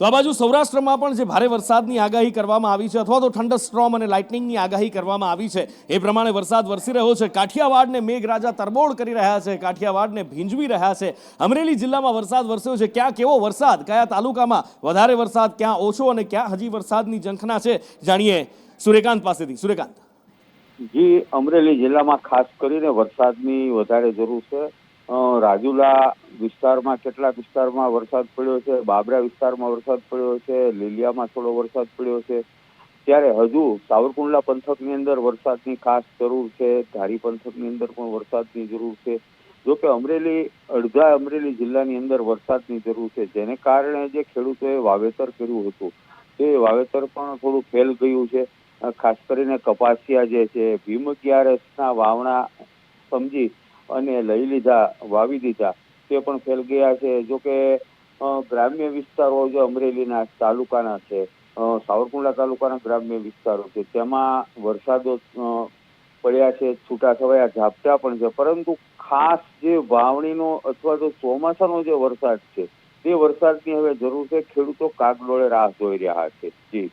તો આ બાજુ સૌરાષ્ટ્રમાં પણ જે ભારે વરસાદની આગાહી કરવામાં આવી છે અથવા તો ઠંડર સ્ટ્રોમ અને લાઇટનિંગની આગાહી કરવામાં આવી છે. એ પ્રમાણે વરસાદ વરસી રહ્યો છે. કાઠિયાવાડને મેઘરાજા તરબોળ કરી રહ્યા છે. કાઠિયાવાડને ભીંજવી રહ્યા છે. અમરેલી જિલ્લામાં વરસાદ વરસ્યો છે. ક્યાં કેવો વરસાદ? કયા તાલુકામાં? વધારે વરસાદ ક્યાં ઓછો અને ક્યાં હજી વરસાદની ઝંખના છે? જાણીએ સૂર્યકાંત પાસેથી. સૂર્યકાંત. જી, અમરેલી જિલ્લામાં ખાસ કરીને વરસાદની વધારે જરૂર છે. રાજુલા વિસ્તારમાં કેટલાક વિસ્તારમાં વરસાદ પડ્યો છે, બાબરા વિસ્તારમાં વરસાદ પડ્યો છે, લીલિયામાં થોડો વરસાદ પડ્યો છે. ત્યારે હજુ સાવરકુંડલા પંથકની અંદર વરસાદની ખાસ જરૂર છે, ધારી પંથકની અંદર પણ વરસાદની જરૂર છે. જો કે અમરેલી, અડધા અમરેલી જિલ્લાની અંદર વરસાદની જરૂર છે, જેને કારણે જે ખેડૂતોએ વાવેતર કર્યું હતું. તે વાવેતર પણ થોડું ફેલ ગયું છે. ખાસ કરીને કપાસિયા જે છે ભીમ વાવણા સમજી અને લઈ લીધા, વાવી દીધા. તે પણ ફેલ ગયા છે. જો કે ગ્રામ્ય વિસ્તારો જે અમરેલીના તાલુકાના છે સાવરકુંડલા તાલુકાના ગ્રામ્ય વિસ્તારો છે, તેમાં વરસાદો પડ્યા છે, છૂટા છવાયા ઝાપટા પણ છે. પરંતુ ખાસ જે વાવણીનો અથવા તો ચોમાસાનો જે વરસાદ છે, તે વરસાદની હવે જરૂર છે. ખેડૂતો કાગડોળે રાહ જોઈ રહ્યા છે. જી.